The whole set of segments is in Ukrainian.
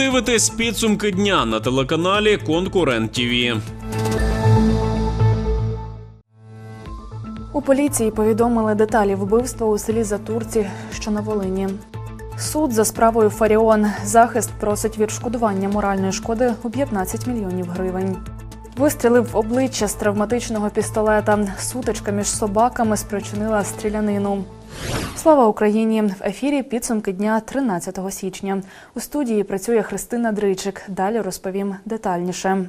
дивитесь підсумки дня на телеканалі Конкурент ТІВІ. У поліції повідомили деталі вбивства у селі Затурці, що на Волині. Суд за справою Фаріон. Захист просить відшкодування моральної шкоди у 15 мільйонів гривень. Вистрілив в обличчя з травматичного пістолета. Сутичка між собаками спричинила стрілянину. Слава Україні! В ефірі підсумки дня 13 січня. У студії працює Христина Дричик. Далі розповім детальніше.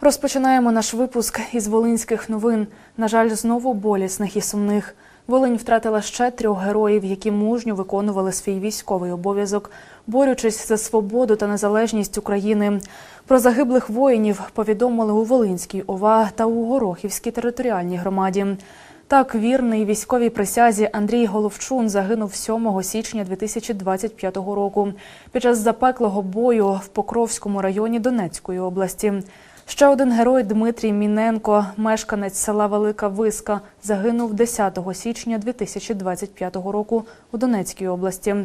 Розпочинаємо наш випуск із волинських новин. На жаль, знову болісних і сумних. Волинь втратила ще трьох героїв, які мужньо виконували свій військовий обов'язок, борючись за свободу та незалежність України. Про загиблих воїнів повідомили у Волинській ОВА та у Горохівській територіальній громаді. Так, вірний військовій присязі Андрій Головчун загинув 7 січня 2025 року під час запеклого бою в Покровському районі Донецької області. Ще один герой Дмитрій Міненко, мешканець села Велика Виска, загинув 10 січня 2025 року у Донецькій області.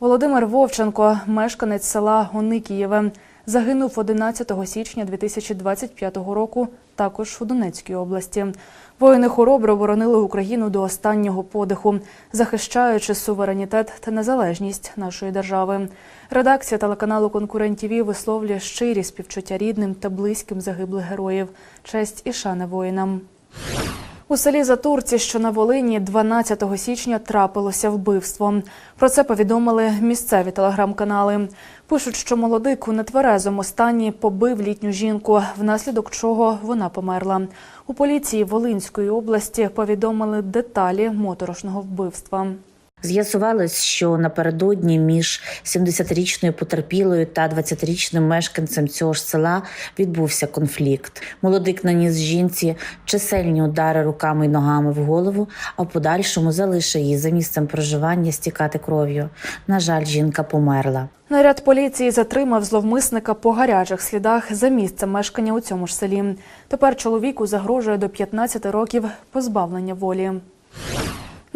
Володимир Вовченко, мешканець села Гоникієве, загинув 11 січня 2025 року також у Донецькій області. Воїни хоробро боронили Україну до останнього подиху, захищаючи суверенітет та незалежність нашої держави. Редакція телеканалу Конкурент ТІВІ висловлює щирі співчуття рідним та близьким загиблих героїв. Честь і шана воїнам. У селі Затурці, що на Волині, 12 січня трапилося вбивство. Про це повідомили місцеві телеграм-канали. Пишуть, що молодик у нетверезому стані побив літню жінку, внаслідок чого вона померла. У поліції Волинської області повідомили деталі моторошного вбивства. З'ясувалось, що напередодні між 70-річною потерпілою та 20-річним мешканцем цього ж села відбувся конфлікт. Молодик наніс жінці чисельні удари руками й ногами в голову, а в подальшому залишив її за місцем проживання стікати кров'ю. На жаль, жінка померла. Наряд поліції затримав зловмисника по гарячих слідах за місцем мешкання у цьому ж селі. Тепер чоловіку загрожує до 15 років позбавлення волі.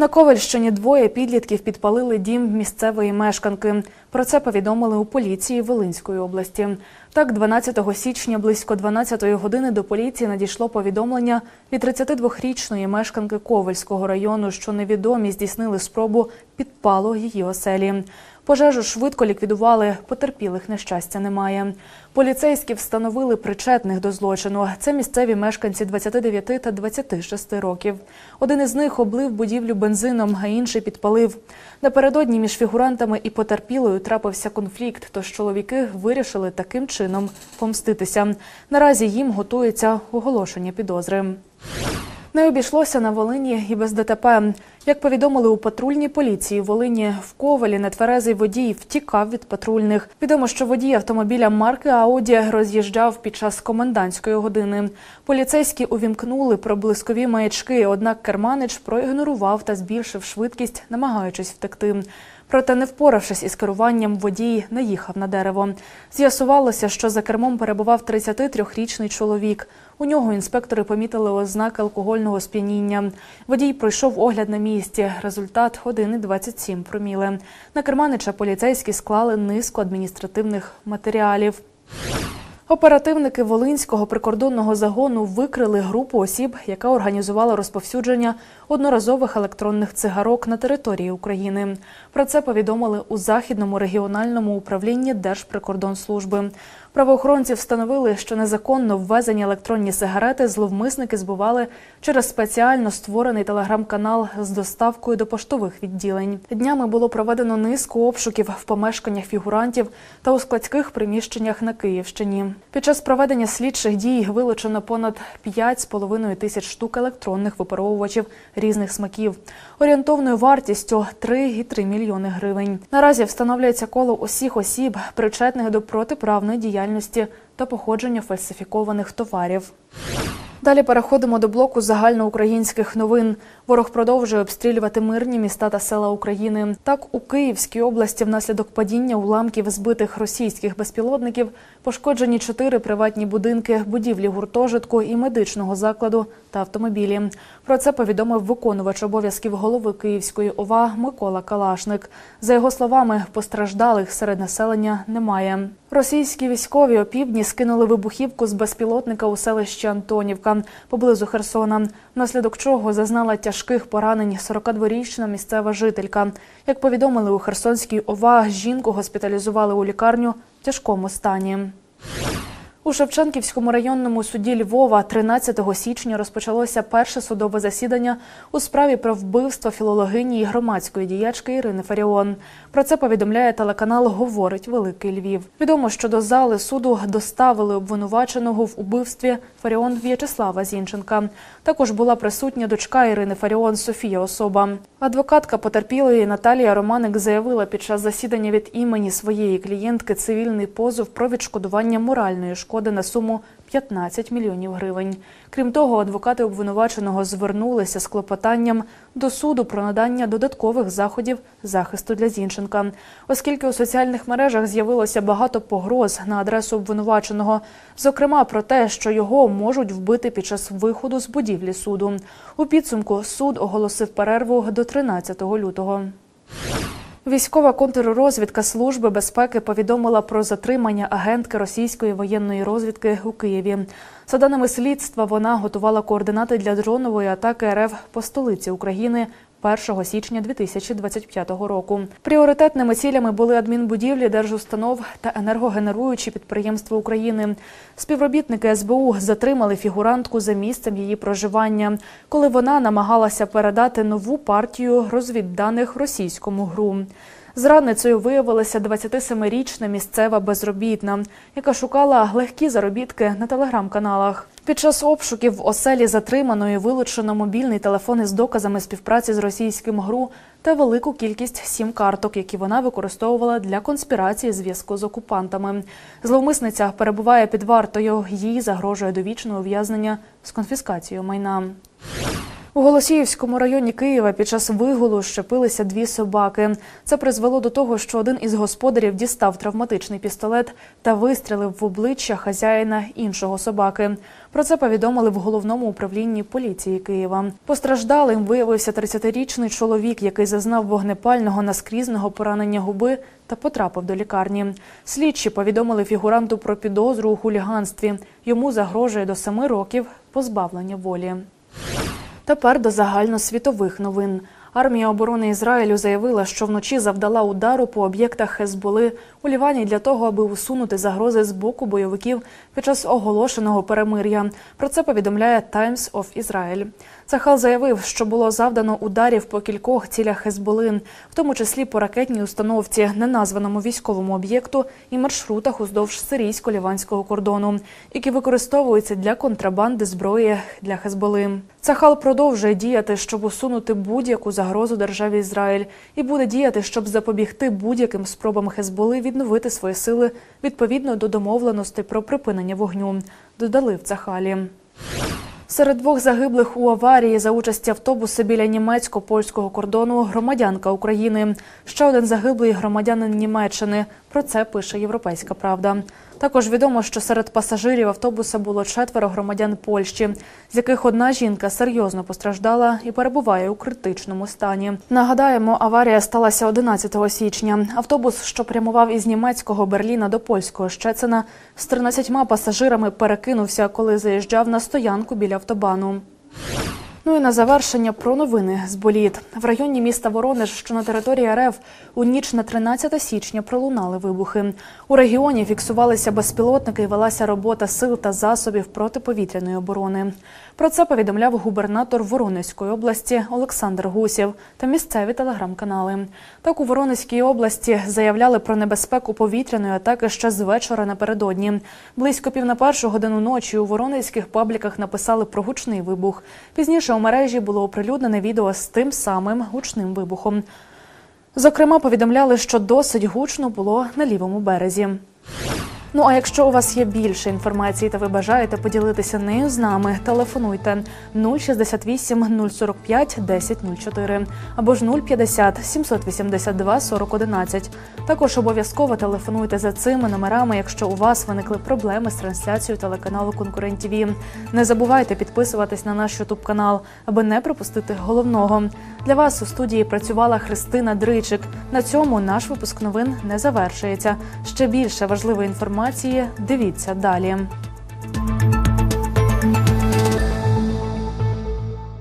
На Ковальщині двоє підлітків підпалили дім місцевої мешканки. Про це повідомили у поліції Волинської області. Так, 12 січня близько 12 години до поліції надійшло повідомлення від 32-річної мешканки Ковальського району, що невідомі здійснили спробу підпалу її оселі. Пожежу швидко ліквідували, потерпілих нещастя немає. Поліцейські встановили причетних до злочину. Це місцеві мешканці 29 та 26 років. Один із них облив будівлю бензином, а інший підпалив. Напередодні між фігурантами і потерпілою трапився конфлікт, тож чоловіки вирішили таким чином помститися. Наразі їм готується оголошення підозри. Не обійшлося на Волині і без ДТП. Як повідомили у патрульній поліції Волині, в Ковалі нетверезий водій втікав від патрульних. Відомо, що водій автомобіля марки Ауді роз'їжджав під час комендантської години. Поліцейські увімкнули проблискові маячки, однак керманич проігнорував та збільшив швидкість, намагаючись втекти. Проте, не впоравшись із керуванням, водій наїхав на дерево. З'ясувалося, що за кермом перебував 33-річний чоловік. У нього інспектори помітили ознаки алкогольного сп'яніння. Водій пройшов огляд на місці. Результат 1,27 проміли. На керманича поліцейські склали низку адміністративних матеріалів. Оперативники Волинського прикордонного загону викрили групу осіб, яка організувала розповсюдження одноразових електронних цигарок на території України. Про це повідомили у західному регіональному управлінні Держприкордонслужби. Правоохоронці встановили, що незаконно ввезені електронні сигарети зловмисники збували через спеціально створений телеграм-канал з доставкою до поштових відділень. Днями було проведено низку обшуків в помешканнях фігурантів та у складських приміщеннях на Київщині. Під час проведення слідчих дій вилучено понад 5,5 тисяч штук електронних випаровувачів різних смаків, орієнтовною вартістю 3,3 мільйони гривень. Наразі встановлюється коло усіх осіб, причетних до протиправної діяльності та походження фальсифікованих товарів. Далі переходимо до блоку загальноукраїнських новин. Ворог продовжує обстрілювати мирні міста та села України. Так, у Київській області внаслідок падіння уламків збитих російських безпілотників пошкоджені чотири приватні будинки, будівлі гуртожитку і медичного закладу та автомобілі. Про це повідомив виконувач обов'язків голови Київської ОВА Микола Калашник. За його словами, постраждалих серед населення немає. Російські військові опівдні скинули вибухівку з безпілотника у селищі Антонівка поблизу Херсона, внаслідок чого зазнала тяжких поранень 42-річна місцева жителька. Як повідомили у Херсонській ОВА, жінку госпіталізували у лікарню в тяжкому стані. У Шевченківському районному суді Львова 13 січня розпочалося перше судове засідання у справі про вбивство філологині і громадської діячки Ірини Фаріон. Про це повідомляє телеканал Говорить Великий Львів. Відомо, що до зали суду доставили обвинуваченого в убивстві Фаріон В'ячеслава Зінченка. Також була присутня дочка Ірини Фаріон Софія Особа. Адвокатка потерпілої Наталія Романик заявила під час засідання від імені своєї клієнтки цивільний позов про відшкодування моральної шкоди на суму 15 мільйонів гривень. Крім того, адвокати обвинуваченого звернулися з клопотанням до суду про надання додаткових заходів захисту для Зінченка, оскільки у соціальних мережах з'явилося багато погроз на адресу обвинуваченого, зокрема про те, що його можуть вбити під час виходу з будівлі суду. У підсумку суд оголосив перерву до 13 лютого. Військова контррозвідка Служби безпеки повідомила про затримання агентки російської воєнної розвідки у Києві. За даними слідства, вона готувала координати для дронової атаки РФ по столиці України 1 січня 2025 року. Пріоритетними цілями були адмінбудівлі держустанов та енергогенеруючі підприємства України. Співробітники СБУ затримали фігурантку за місцем її проживання, коли вона намагалася передати нову партію розвідданих російському гру. Зрадницею виявилася 27-річна місцева безробітна, яка шукала легкі заробітки на телеграм-каналах. Під час обшуків в оселі затриманої вилучено мобільний телефон із доказами співпраці з російським ГРУ та велику кількість сім-карток, які вона використовувала для конспірації зв'язку з окупантами. Зловмисниця перебуває під вартою. Їй загрожує довічне ув'язнення з конфіскацією майна. У Голосіївському районі Києва під час вигулу щепилися дві собаки. Це призвело до того, що один із господарів дістав травматичний пістолет та вистрілив в обличчя хазяїна іншого собаки. Про це повідомили в головному управлінні поліції Києва. Постраждалим виявився 30-річний чоловік, який зазнав вогнепального наскрізного поранення губи та потрапив до лікарні. Слідчі повідомили фігуранту про підозру у хуліганстві. Йому загрожує до семи років позбавлення волі. Тепер до загальносвітових новин. Армія оборони Ізраїлю заявила, що вночі завдала удару по об'єктах Хезболи у Лівані для того, аби усунути загрози з боку бойовиків під час оголошеного перемир'я. Про це повідомляє Times of Israel. Цахал заявив, що було завдано ударів по кількох цілях Хезболи, в тому числі по ракетній установці, неназваному військовому об'єкту і маршрутах уздовж сирійсько-ліванського кордону, які використовуються для контрабанди зброї для Хезболи. Цахал продовжує діяти, щоб усунути будь-яку загрозу державі Ізраїль, і буде діяти, щоб запобігти будь-яким спробам Хезболи відновити свої сили відповідно до домовленостей про припинення вогню. Додали в Цахалі. Серед двох загиблих у аварії за участі автобуса біля німецько-польського кордону громадянка України. Ще один загиблий громадянин Німеччини. Про це пише Європейська Правда. Також відомо, що серед пасажирів автобуса було четверо громадян Польщі, з яких одна жінка серйозно постраждала і перебуває у критичному стані. Нагадаємо, аварія сталася 11 січня. Автобус, що прямував із німецького Берліна до польського Щецина, з 13 пасажирами перекинувся, коли заїжджав на стоянку біля автобану. Ну і на завершення про новини з боліт. В районі міста Воронеж, що на території РФ, у ніч на 13 січня пролунали вибухи. У регіоні фіксувалися безпілотники і велася робота сил та засобів протиповітряної оборони. Про це повідомляв губернатор Воронезької області Олександр Гусєв та місцеві телеграм-канали. Так у Воронезькій області заявляли про небезпеку повітряної атаки ще з вечора напередодні. Близько пів на першу годину ночі у воронезьких пабліках написали про гучний вибух. Пізніше мережі було оприлюднене відео з тим самим гучним вибухом. Зокрема, повідомляли, що досить гучно було на лівому березі. Ну а якщо у вас є більше інформації та ви бажаєте поділитися нею з нами, телефонуйте 068 045 1004 або ж 050 782 4011. Також обов'язково телефонуйте за цими номерами, якщо у вас виникли проблеми з трансляцією телеканалу Конкурент ТВ. Не забувайте підписуватись на наш Ютуб канал, аби не пропустити головного. Для вас у студії працювала Христина Дричик. На цьому наш випуск новин не завершується. Ще більше важливої інформації дивіться далі.